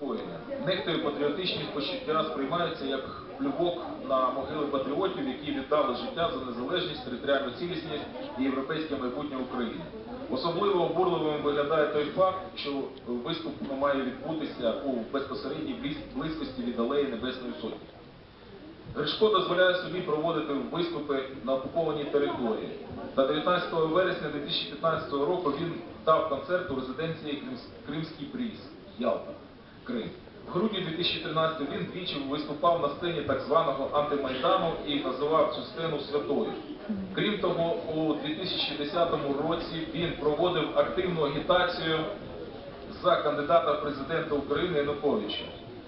занепокоєння. Нехтою патріотичні почуття сприймаються як плювок на могили патріотів, які віддали життя за незалежність, територіальну цілісність і європейське майбутнє України. Особливо обурливим виглядає той факт, що виступ має відбутися у безпосередній близькості від алеї Небесної Сотні. Гришко дозволяє собі проводити виступи на окупованій території. Та 19 вересня 2015 року він дав концерт у резиденції Кримс- Кримський Бріз, Ялта, Крим. В грудні 2013 він двічі виступав на сцені так званого антимайдану і називав цю сцену святою. Крім того, у 2010 році він проводив активну агітацію за кандидата в президента України Януковича.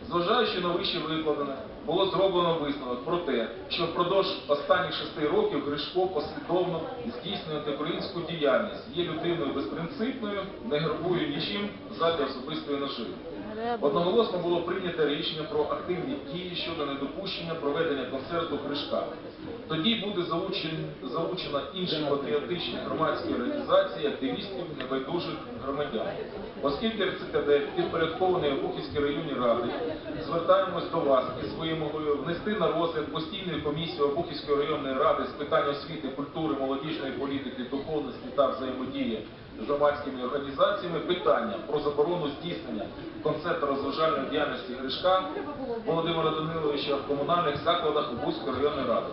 Зважаючи на вище викладене, було зроблено висновок про те, що впродовж останніх шести років Гришко послідовно здійснює антиукраїнську діяльність, є людиною безпринципною, не грабує нічим задля особистої наживи. Одноголосно було прийнято рішення про активні дії щодо недопущення проведення концерту Гришка. Тоді буде залучен- залучено інші патріотичні громадські організації, активістів, небайдужих громадян. Оскільки РЦКД підпорядкований Обухівській районній ради, звертаємось до вас із вимогою внести на розгляд постійної комісії Обухівської районної ради з питань освіти, культури, молодіжної політики, духовності та взаємодії з громадськими організаціями питання про заборону здійснення концертно-розважальної діяльності Гришка Володимира Даниловича в комунальних закладах Обузької районної ради.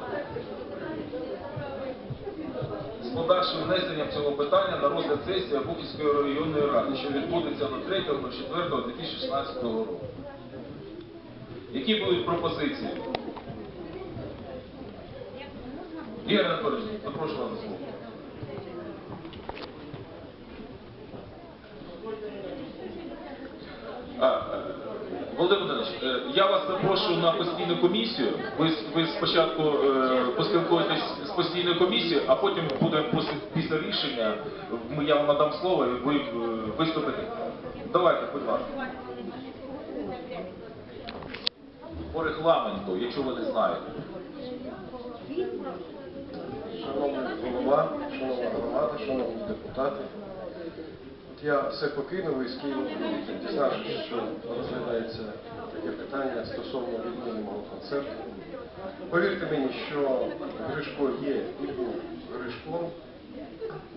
З подальшим внесенням цього питання на розгляд сесії Обухівської районної ради, що відбудеться до 3.04.2016 року. Які будуть пропозиції? Ігор Анатолійович, запрошую вас до слова. А, е, Володимир е, я вас запрошую на постійну комісію. Ви, ви спочатку е, поспілкуєтесь з постійною комісією, а потім буде після рішення, я вам надам слово і ви е, виступите. Давайте, будь ласка. По регламенту, якщо ви не знаєте. Шановний голова, шановна громада, шановні депутати, я все покинув і з Києва дізнавшись, що розглядається таке питання стосовно відміни мого концерту. Повірте мені, що Гришко є і був Гришком,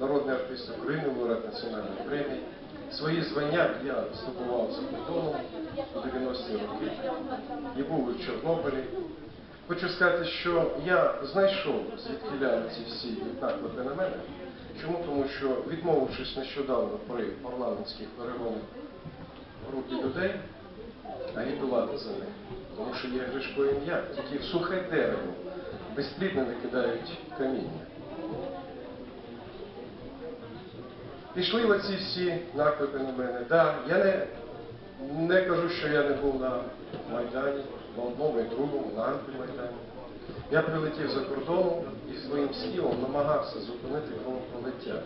народний артист України, лауреат національної премії. Свої звання я здобував за кордоном у 90-ті роки і був в Чорнобилі. Хочу сказати, що я знайшов звідкіля ці всі наклепи на мене. Чому? Тому що, відмовившись нещодавно при парламентських перегонах групі людей, агітувати за них, тому що є Гришко ім'я, тільки в сухе дерево безплідно не кидають каміння. Пішли оці всі наклепи на мене. Да, я не, не кажу, що я не був на Майдані, на одному і другому, на антимайдані. Я прилетів за кордоном і своїм співом намагався зупинити кровопролиття.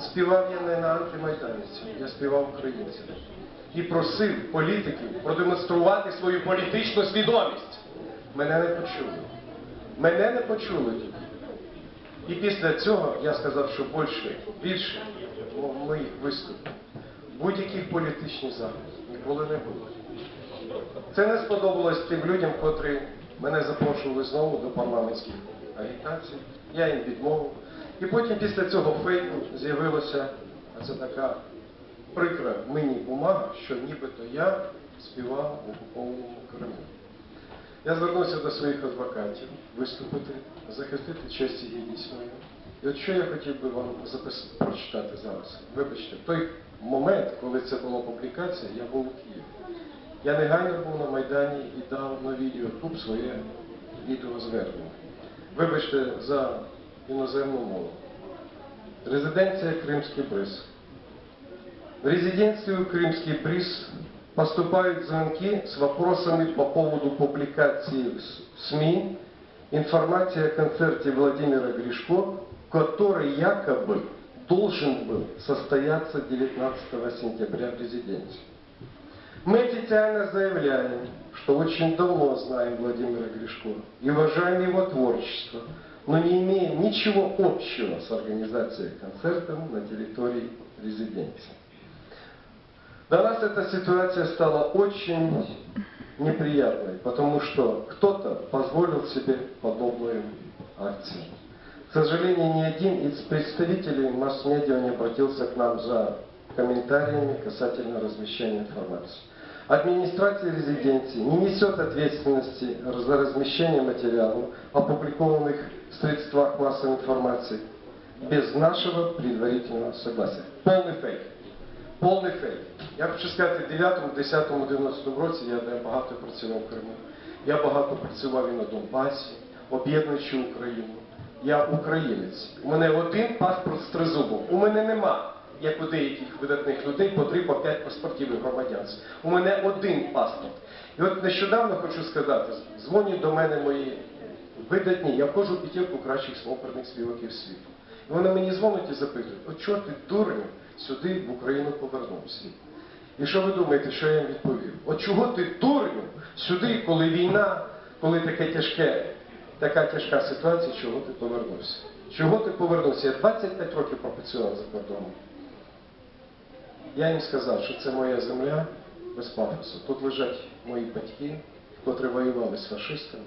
Співав я не на антимайданівців, я співав українцям. І просив політиків продемонструвати свою політичну свідомість. Мене не почули. Мене не почули. І після цього я сказав, що більше, більше моїх виступів, будь-яких політичних заходів ніколи не було. Це не сподобалось тим людям, котрі мене запрошували знову до парламентських агітацій. Я їм відмовив. І потім після цього фейку з'явилася це така прикра мені бумага, що нібито я співав в окупованому Криму. Я звернувся до своїх адвокатів виступити, захистити честь і гідність мою. І от що я хотів би вам запис... прочитати зараз. Вибачте, в той момент, коли це була публікація, я був у Києві. Я негайно був на Майдані і дав на відеотуб своє відеозвернення. Вибачте за іноземну мову. Резиденція Кримський бриз. В резиденцию Крымский приз поступают звонки с вопросами по поводу публикации в С- в СМИ информации о концерте Владимира Гришко, который якобы должен был состояться 19 сентября в резиденции. Мы официально заявляем, что очень давно знаем Владимира Гришко и уважаем его творчество, но не имеем ничего общего с организацией концерта на территории резиденции. Для нас эта ситуация стала очень неприятной, потому что кто-то позволил себе подобную акцию. К сожалению, ни один из представителей масс-медиа не обратился к нам за комментариями касательно размещения информации. Администрация резиденции не несет ответственности за размещение материалов, опубликованных в средствах массовой информации, без нашего предварительного согласия. Полный фейк. Повний фейк. Я хочу сказати, в 9, 10, 11 році я багато працював в Криму. Я багато працював і на Донбасі, об'єднуючи Україну. Я українець. У мене один паспорт з тризубом. У мене нема, як у деяких видатних людей, по три, по п'ять паспортів і громадянств. У мене один паспорт. І от нещодавно хочу сказати, дзвонять до мене мої видатні, я входжу в п'ятірку кращих оперних співаків світу. І вони мені дзвонять і запитують, от чого ти дурню сюди в Україну повернувся? І що ви думаєте, що я їм відповів? От чого ти дурню сюди, коли війна, коли таке тяжке, така тяжка ситуація, чого ти повернувся? Чого ти повернувся? Я 25 років пропрацював за кордоном. Я їм сказав, що це моя земля без пафосу. Тут лежать мої батьки, котрі воювали з фашистами.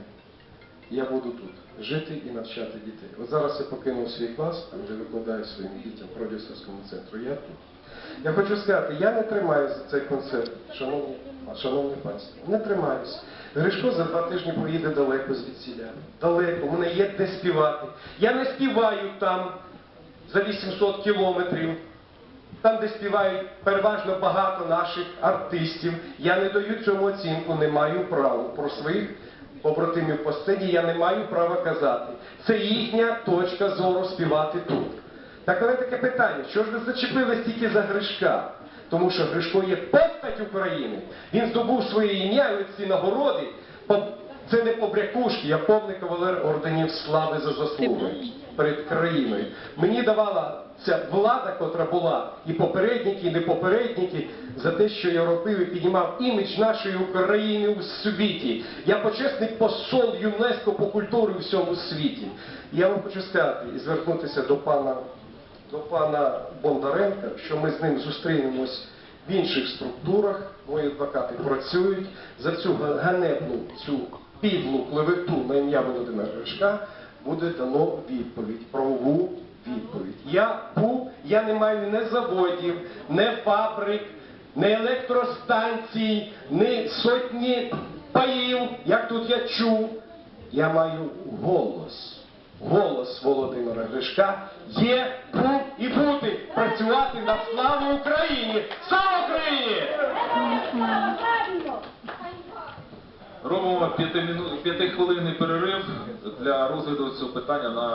Я буду тут жити і навчати дітей. От зараз я покинув свій клас, там де викладаю своїм дітям продюсерському центру. Я тут. Я хочу сказати, я не тримаюся за цей концерт, шановні, шановне панство. Не тримаюся. Гришко за два тижні поїде далеко звідсіля. Далеко, мене є де співати. Я не співаю там за 800 кілометрів. Там, де співають переважно багато наших артистів, я не даю цьому оцінку, не маю права про своїх побратимів по сцені, я не маю права казати. Це їхня точка зору співати тут. Так але таке питання, що ж ви зачепились тільки за Гришка? Тому що Гришко є постать України. Він здобув своє ім'я і ці нагороди. Це не побрякушки, я повний кавалер орденів слави за заслуги перед країною. Мені давала ця влада, котра була, і попередники, і не попередники, за те, що я робив і піднімав імідж нашої України у світі. Я почесний посол ЮНЕСКО по культурі у всьому світі. Я вам хочу сказати і звернутися до пана до пана Бондаренка, що ми з ним зустрінемось в інших структурах. Мої адвокати працюють за цю ганебну, цю підлу клевету на ім'я Володимира Гришка буде дано відповідь, правову відповідь. Я був, я не маю не заводів, не фабрик, не електростанцій, не сотні паїв, як тут я чув. Я маю голос. Голос Володимира Гришка є, був і буде працювати на славу Україні. Слава Україні! Робимо п'яти п'ятихвилинний перерив для розгляду цього питання на